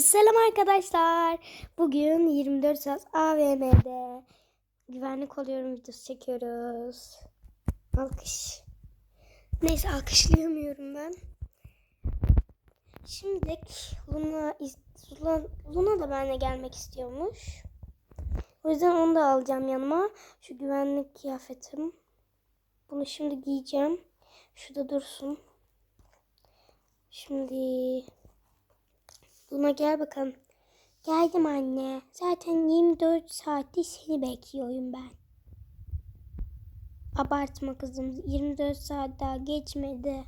Selam arkadaşlar. Bugün 24 saat AVM'de güvenlik oluyorum videosu çekiyoruz. Alkış. Neyse alkışlayamıyorum ben. Şimdi Luna, Luna, Luna da benimle gelmek istiyormuş. O yüzden onu da alacağım yanıma. Şu güvenlik kıyafetim. Bunu şimdi giyeceğim. Şurada dursun. Şimdi Luna gel bakalım. Geldim anne. Zaten 24 saattir seni bekliyorum ben. Abartma kızım. 24 saat daha geçmedi.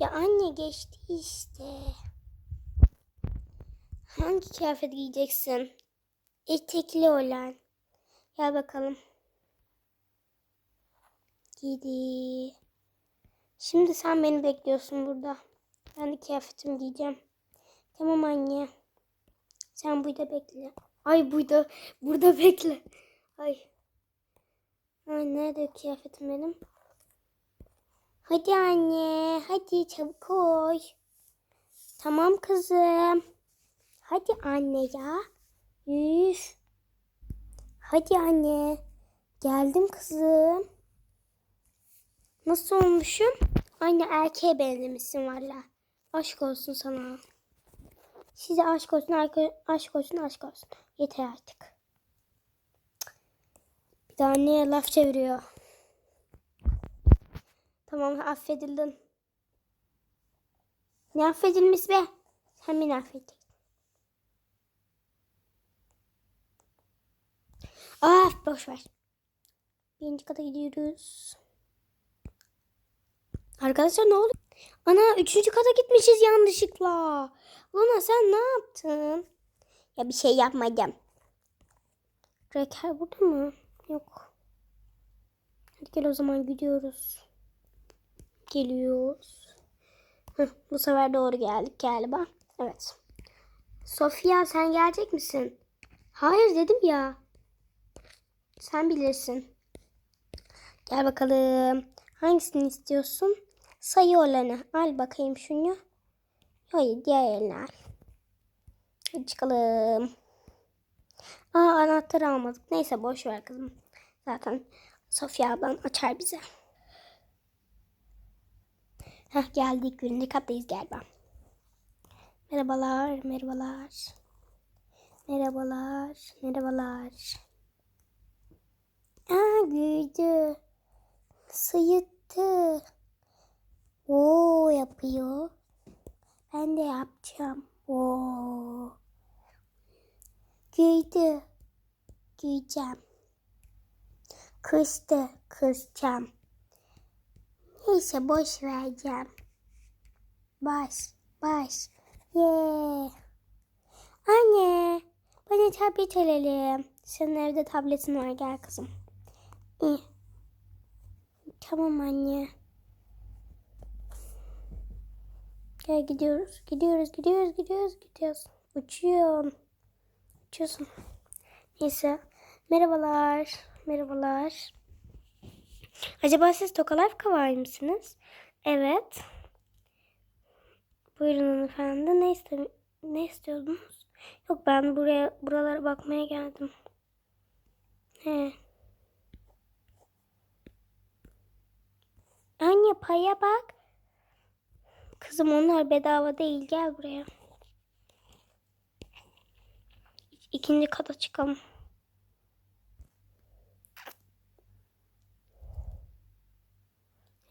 Ya anne geçti işte. Hangi kıyafet giyeceksin? Etekli olan. Gel bakalım. Gidi. Şimdi sen beni bekliyorsun burada. Ben de kıyafetimi giyeceğim. Tamam anne. Sen burada bekle. Ay burada burada bekle. Ay. Ay nerede kıyafetim benim? Hadi anne. Hadi çabuk koy. Tamam kızım. Hadi anne ya. Üf. Hadi anne. Geldim kızım. Nasıl olmuşum? Aynı erkeğe benzemişsin valla. Aşk olsun sana. Size aşk olsun, aşk, olsun, aşk olsun. Yeter artık. Bir daha anneye laf çeviriyor. Tamam affedildin. Ne affedilmiş be? Sen beni affet. Ah boş ver. Birinci kata gidiyoruz. Arkadaşlar ne oldu? Ana üçüncü kata gitmişiz yanlışlıkla. Luna sen ne yaptın? Ya bir şey yapmadım. Reker burada mı? Yok. Hadi gel o zaman gidiyoruz. Geliyoruz. Heh, bu sefer doğru geldik galiba. Evet. Sofia sen gelecek misin? Hayır dedim ya. Sen bilirsin. Gel bakalım. Hangisini istiyorsun? Sayı olanı. Al bakayım şunu. Hayır diğerini al. Çıkalım. Aa anahtarı almadık. Neyse boş ver kızım. Zaten Sofya ablan açar bize. Heh geldik. Birinci kattayız galiba. Merhabalar, merhabalar. Merhabalar, merhabalar. Aa güldü. Sayıttı. Oo yapıyor. Ben de yapacağım. Oo. Giydi. Giyeceğim. Kıstı. Kısacağım. Neyse boş vereceğim. Baş. Baş. Yeah. Anne. Bana tablet alalım. Senin evde tabletin var gel kızım. İyi. Tamam anne. Gel gidiyoruz. Gidiyoruz, gidiyoruz, gidiyoruz, gidiyoruz. Uçuyorum. Uçuyorsun. Neyse. Merhabalar. Merhabalar. Acaba siz Tokalife var mısınız? Evet. Buyurun hanımefendi. Ne, iste ne istiyordunuz? Yok ben buraya buralara bakmaya geldim. He. Anne paya bak. Kızım onlar bedava değil. Gel buraya. İkinci kata çıkalım.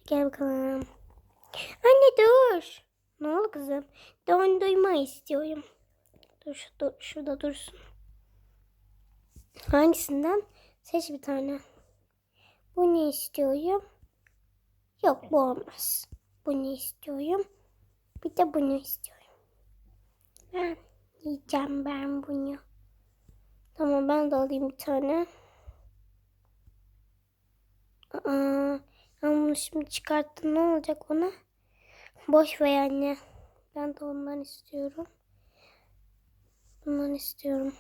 Gel bakalım. Anne dur. Ne oldu kızım? Don duyma istiyorum. Dur şurada, şurada dursun. Hangisinden? Seç bir tane. Bu ne istiyorum? Yok bu olmaz. Bunu istiyorum. Bir de bunu istiyorum. Ben yiyeceğim ben bunu. Tamam ben de alayım bir tane. Aa, ben bunu şimdi çıkarttım ne olacak ona? Boş ver anne. Ben de ondan istiyorum. Bundan istiyorum.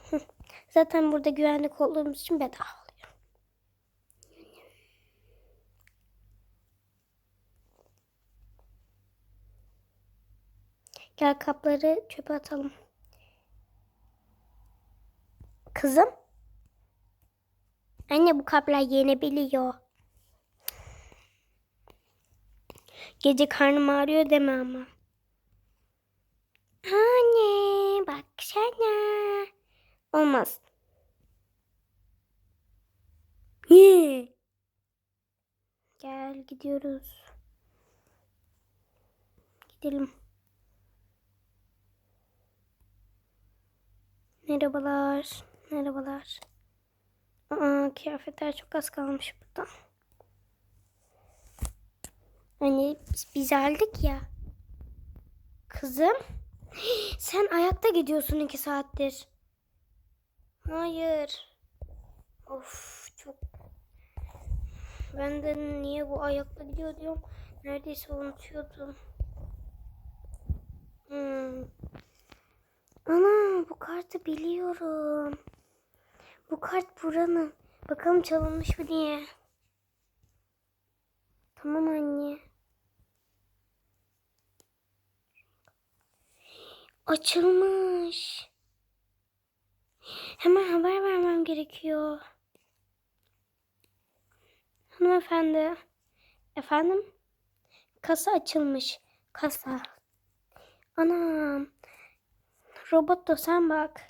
Zaten burada güvenlik olduğumuz için bedava Gel kapları çöpe atalım. Kızım. Anne bu kaplar yenebiliyor. Gece karnım ağrıyor deme ama. Anne baksana. Olmaz. Gel gidiyoruz. Gidelim. Merhabalar. Merhabalar. Aa, kıyafetler çok az kalmış burada. Hani biz, biz aldık ya. Kızım. Sen ayakta gidiyorsun iki saattir. Hayır. Of çok. Ben de niye bu ayakta gidiyor diyorum. Neredeyse unutuyordum. Hmm. Kartı biliyorum. Bu kart buranın. Bakalım çalınmış mı diye. Tamam anne. Açılmış. Hemen haber vermem gerekiyor. Hanımefendi. Efendim? Kasa açılmış. Kasa. Anam. Robot da sen bak.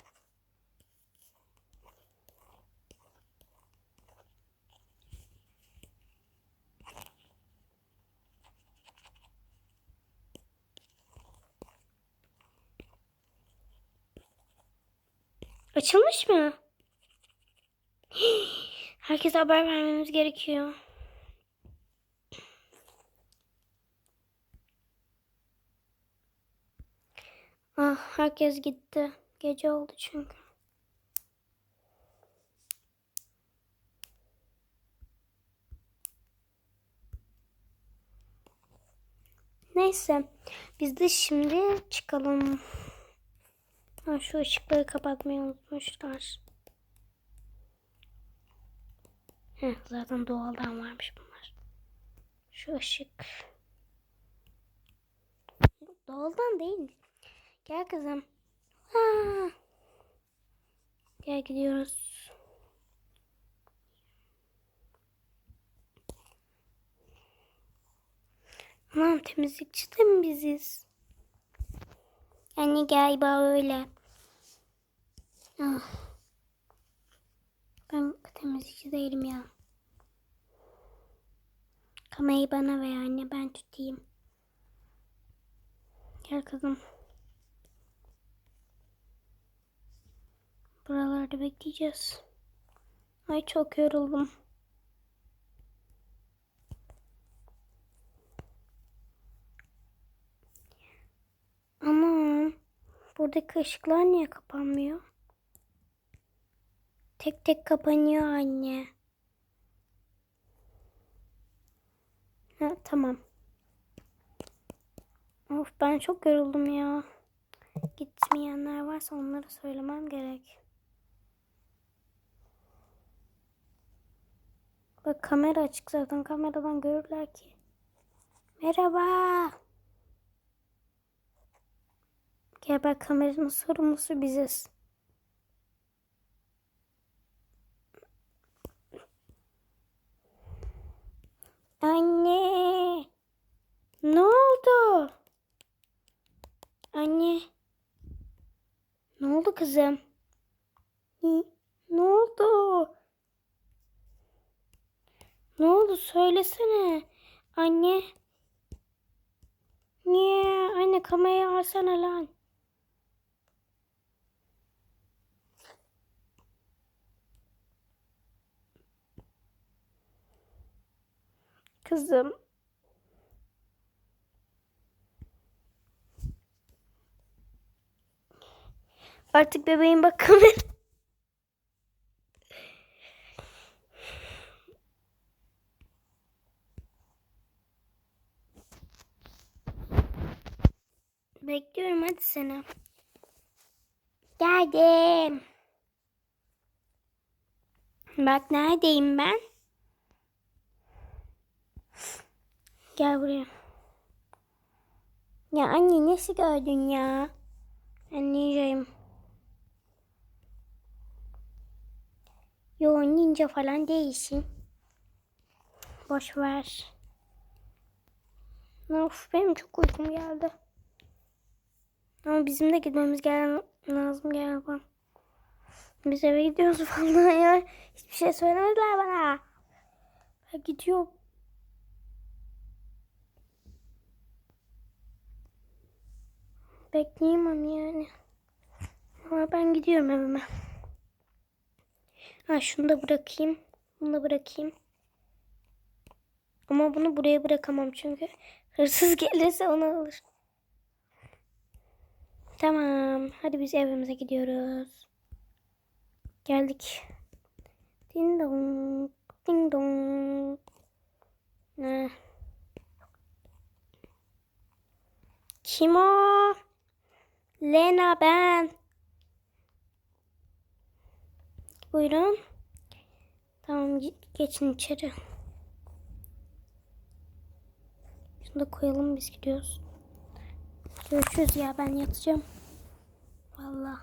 Açılmış mı? Herkese haber vermemiz gerekiyor. Ah, herkes gitti. Gece oldu çünkü. Neyse, biz de şimdi çıkalım. Ha, şu ışıkları kapatmayı unutmuşlar. Heh, zaten doğaldan varmış bunlar. Şu ışık. Doğaldan değil. Gel kızım. Ha. Gel gidiyoruz. Aman temizlikçi de mi biziz? Yani galiba öyle. Ah. Ben temizlikçi değilim ya. Kamerayı bana ver anne ben tutayım. Gel kızım. Buralarda bekleyeceğiz. Ay çok yoruldum. Ama buradaki ışıklar niye kapanmıyor? Tek tek kapanıyor anne. Ha, tamam. Of ben çok yoruldum ya. Gitmeyenler varsa onlara söylemem gerek. Bak kamera açık zaten. Kameradan görürler ki. Merhaba. Gel bak kameranın sorumlusu biziz. Anne. Ne oldu? Anne. Ne oldu kızım? Ne, ne oldu? Ne oldu söylesene. Anne. Niye? Anne kamerayı alsana lan. Kızım. Artık bebeğin bak. Bekliyorum hadi seni. Geldim. Bak neredeyim ben? Gel buraya. Ya anne nasıl gördün ya? Ben ninjayım. ninja falan değilsin. Boş ver. Of benim çok uykum geldi. Ama bizim de gitmemiz lazım galiba. Biz eve gidiyoruz falan ya. Hiçbir şey söylemediler bana. Ben gidiyorum. Bekleyemem yani. Ama ben gidiyorum evime. Ha şunu da bırakayım. Bunu da bırakayım. Ama bunu buraya bırakamam çünkü hırsız gelirse onu alır. Tamam. Hadi biz evimize gidiyoruz. Geldik. Ding dong. Ding dong. Ne? Kim o? Lena ben. Buyurun. Tamam ge- geçin içeri. Şunu da koyalım biz gidiyoruz. Görüşürüz ya ben yatacağım. Vallahi.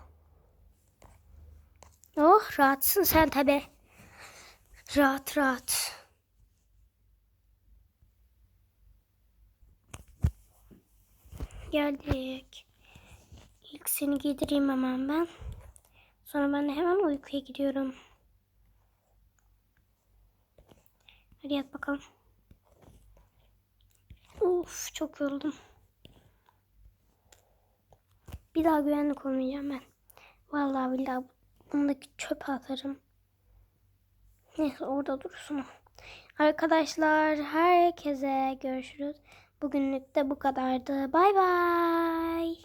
Oh rahatsın sen tabi. Rahat rahat. Geldik. İlk seni giydireyim hemen ben. Sonra ben de hemen uykuya gidiyorum. Hadi yat bakalım. Of çok yoruldum. Bir daha güvenlik olmayacağım ben. Vallahi billahi bundaki çöpe atarım. Neyse orada dursun. Arkadaşlar herkese görüşürüz. Bugünlük de bu kadardı. Bay bay.